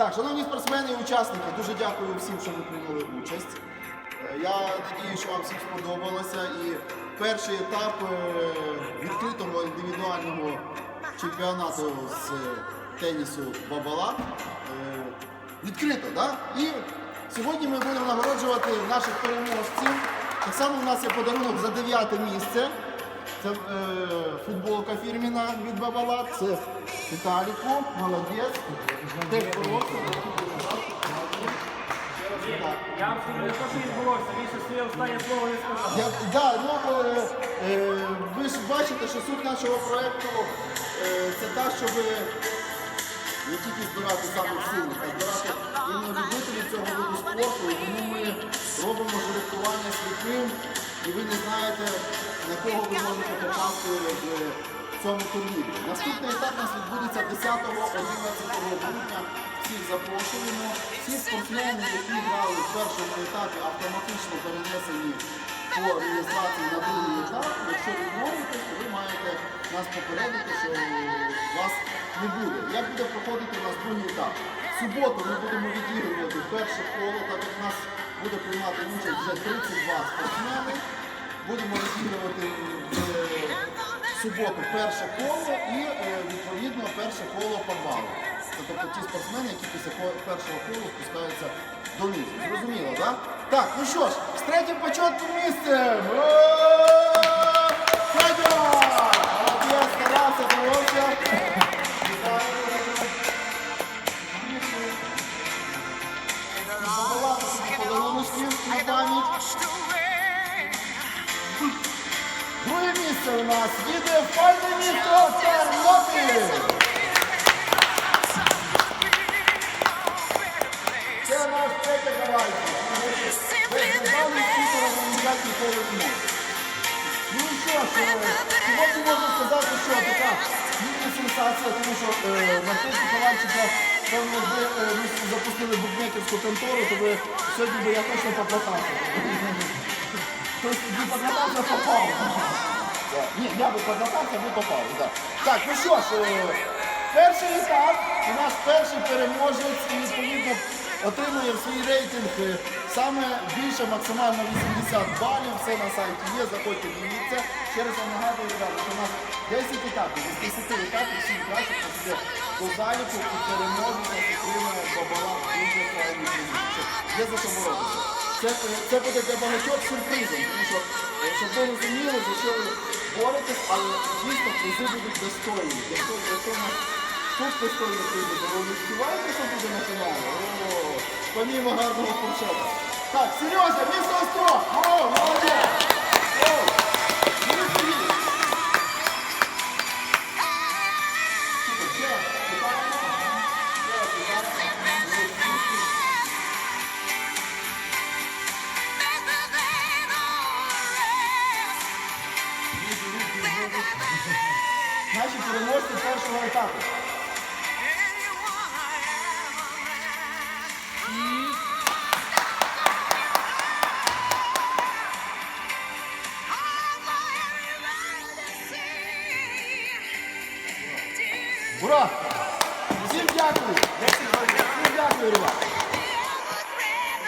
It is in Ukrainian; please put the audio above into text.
Так, шановні спортсмени і учасники, дуже дякую всім, що ви прийняли участь. Е, Я надію, що вам всім сподобалося. І перший етап е, відкритого індивідуального чемпіонату з тенісу Бабала е, відкрито, да? І сьогодні ми будемо нагороджувати наших переможців. Так само у нас є подарунок за дев'яте місце. Це е, футболка фірміна від Бабала. Це Віталіку, молодець. Теж коробка. Я абсолютно не те, що відбулося, він ще своє останнє слово не сказав. Я, да, ну, е, е, ви ж бачите, що суть нашого проєкту е, це та, щоб не тільки збирати самих сильних, а збирати іменно любителів цього виду спорту. І тому ми робимо жеребкування сліпим, і ви не знаєте, на кого ви можете попасти в цьому турнірі. Наступний етап у нас відбудеться 10-11 грудня. Всіх запрошуємо. Всі спортсмени, які грали в першому етапі, автоматично перенесені по реєстрації на другий етап. Якщо відмовитесь, то ви маєте нас попередити, що вас не буде. Як буде проходити у нас другий етап? В суботу ми будемо відігрувати перше коло, так як в нас буде приймати участь вже 32 спортсмени. Будемо розігрувати в суботу перше коло і е, відповідно перше коло по балу. Це тобто ті спортсмени, які після першого колу спускаються донизу. Зрозуміло, так? Так, ну що ж, з третім! Старався, боровся. Вітаю. Подаруночки пам'ять. Друге місце у нас їде файне місто Тернопіль. Це наш організації «Колос Ну і що ж, е, сьогодні можна сказати, що така міні-сенсація, тому що е, на Петя Ковальчика, певно, ви е, запустили букмекерську контору, то ви сьогодні би я точно покатався. Тобто не покатався, попав. Ні, я би покатався, ви попали. Да. Так, ну що ж, е, перший етап, у нас перший переможець і відповідно отримує свій рейтинг е, саме більше, максимально 80 балів. Все на сайті є, заходьте, дивіться. Ще раз вам нагадую, що у нас 10 етапів, із 10 етапів всі краще по заліку і переможець бабала дуже файний призів. Є за що боротися. Це, це буде для багатьох сюрпризом, тому що, е, щоб ви розуміли, за що ви боретесь, але дійсно призи будуть достойні. Якщо, якщо нас тут достойні призи, то ви відчуваєте, що буде на фіналі? Помімо гарного фуршета. Так, Сережа, місто Острог! Наші переможці першого етапу. Ура! Всім дякую! Всім дякую, Ірина!